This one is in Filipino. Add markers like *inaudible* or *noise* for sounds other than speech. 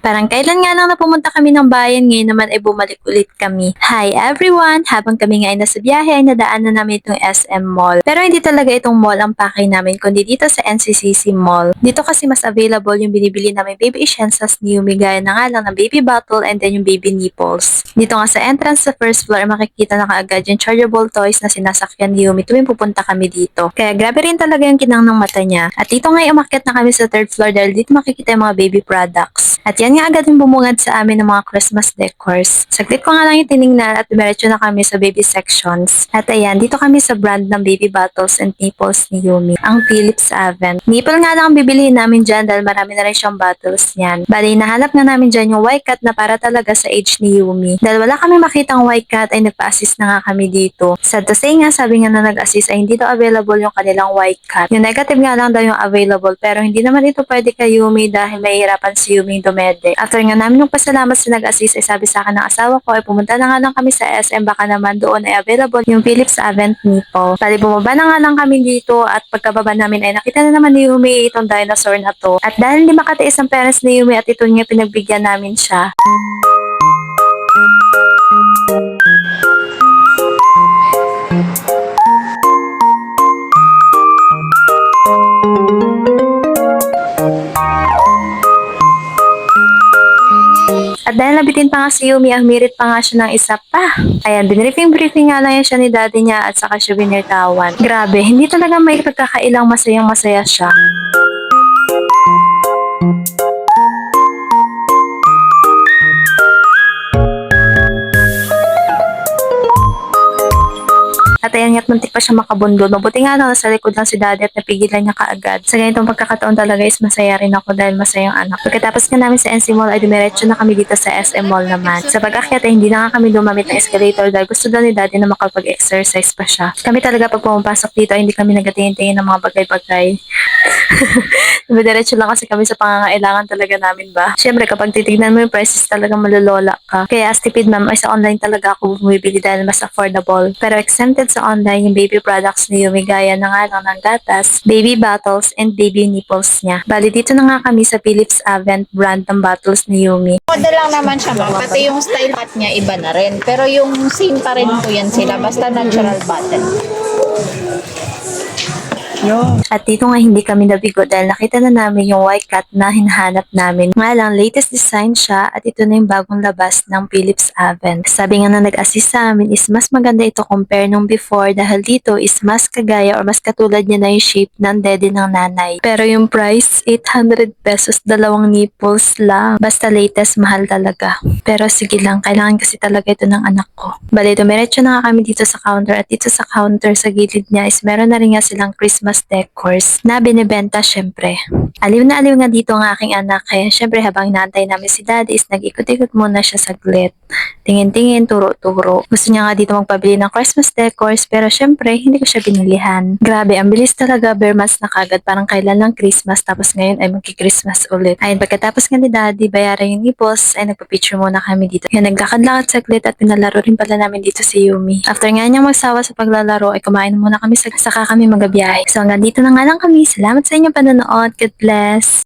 Parang kailan nga lang na pumunta kami ng bayan, ngayon naman ay bumalik ulit kami. Hi everyone! Habang kami nga ay nasa biyahe ay nadaanan namin itong SM Mall. Pero hindi talaga itong mall ang pakay namin, kundi dito sa NCCC Mall. Dito kasi mas available yung binibili namin baby essentials ni Yumi gaya na nga lang ng baby bottle and then yung baby nipples. Dito nga sa entrance sa first floor makikita na kaagad yung chargeable toys na sinasakyan ni Yumi tuwing pupunta kami dito. Kaya grabe rin talaga yung kinang ng mata niya. At dito nga umakyat na kami sa third floor dahil dito makikita yung mga baby products. At yan nga agad yung bumungad sa amin ng mga Christmas decors. Saglit ko nga lang yung tinignan at dumiretso na kami sa baby sections. At ayan, dito kami sa brand ng baby bottles and nipples ni Yumi, ang Philips Avent. Nipple nga lang ang bibilihin namin dyan dahil marami na rin siyang bottles niyan. Bali, nahanap nga namin dyan yung cat na para talaga sa age ni Yumi. Dahil wala kami makitang cat ay nagpa-assist na nga kami dito. Sad to say nga, sabi nga na nag-assist ay hindi daw available yung kanilang cat. Yung negative nga lang daw yung available pero hindi naman ito pwede kay Yumi dahil mahihirapan si Yumi dumede. After nga namin nung pasalamat sa nag-assist ay sabi sa akin ng asawa ko ay pumunta na nga lang kami sa SM baka naman doon ay available yung Philips Avent Nipple. Bali bumaba na nga lang kami dito at pagkababa namin ay nakita na naman ni Yumi itong dinosaur na to. At dahil hindi makatiis ang parents ni Yumi at ito nga pinagbigyan namin siya, At dahil nabitin pa nga si Yumi, ang mirit pa nga siya ng isa pa. Ayan, binriefing-briefing nga lang siya ni daddy niya at saka siya binirtawan. Grabe, hindi talaga may pagkakailang masayang masaya siya. At ayan nga't muntik pa siya makabundol. Mabuti nga lang nasa likod lang si daddy at napigilan niya kaagad. Sa ganitong pagkakataon talaga is masaya rin ako dahil masayang anak. Pagkatapos nga namin sa NC Mall ay dumiretso na kami dito sa SM Mall naman. Sa pag-akyat ay hindi na nga kami lumamit ng escalator dahil gusto daw ni daddy na makapag-exercise pa siya. Kami talaga pag pumapasok dito ay hindi kami nagatingin-tingin ng mga bagay-bagay. *laughs* Dumiretso lang kasi kami sa pangangailangan talaga namin ba. Siyempre kapag titignan mo yung prices talaga malolola ka. Kaya as tipid ma'am ay sa online talaga ako bumibili dahil mas affordable. Pero exempted sa online yung baby products ni Yumi gaya na nga ng gatas, baby bottles, and baby nipples niya. Bali dito na nga kami sa Philips Avent brand ng bottles ni Yumi. Model lang naman siya, ma'am. Pati yung style cut niya iba na rin. Pero yung same pa rin po yan sila. Basta natural button. At dito nga hindi kami nabigo dahil nakita na namin yung white cat na hinahanap namin. Nga lang, latest design siya at ito na yung bagong labas ng Philips Avent. Sabi nga na nag-assist sa amin is mas maganda ito compare nung before dahil dito is mas kagaya or mas katulad niya na yung shape ng dede ng nanay. Pero yung price, 800 pesos, dalawang nipples lang. Basta latest, mahal talaga. Pero sige lang, kailangan kasi talaga ito ng anak ko. Bali, dumiretso na nga kami dito sa counter at dito sa counter sa gilid niya is meron na rin nga silang Christmas decors na binibenta syempre. Aliw na aliw nga dito ang aking anak kaya syempre habang naantay namin si daddy is nag-ikot-ikot muna siya saglit. Tingin-tingin, turo-turo. Gusto niya nga dito magpabili ng Christmas decors pero syempre hindi ko siya binilihan. Grabe, ang bilis talaga bare months na kagad parang kailan lang Christmas tapos ngayon ay magki-Christmas ulit. Ayun, pagkatapos nga ni daddy bayaran yung ipos ay nagpa-picture muna kami dito. Yan, naglakad-lakad saglit at pinalaro rin pala namin dito si Yumi. After nga niya magsawa sa paglalaro ay kumain muna kami sa saka kami magabiyahe. So hanggang dito na nga lang kami. Salamat sa inyong panonood. God bless.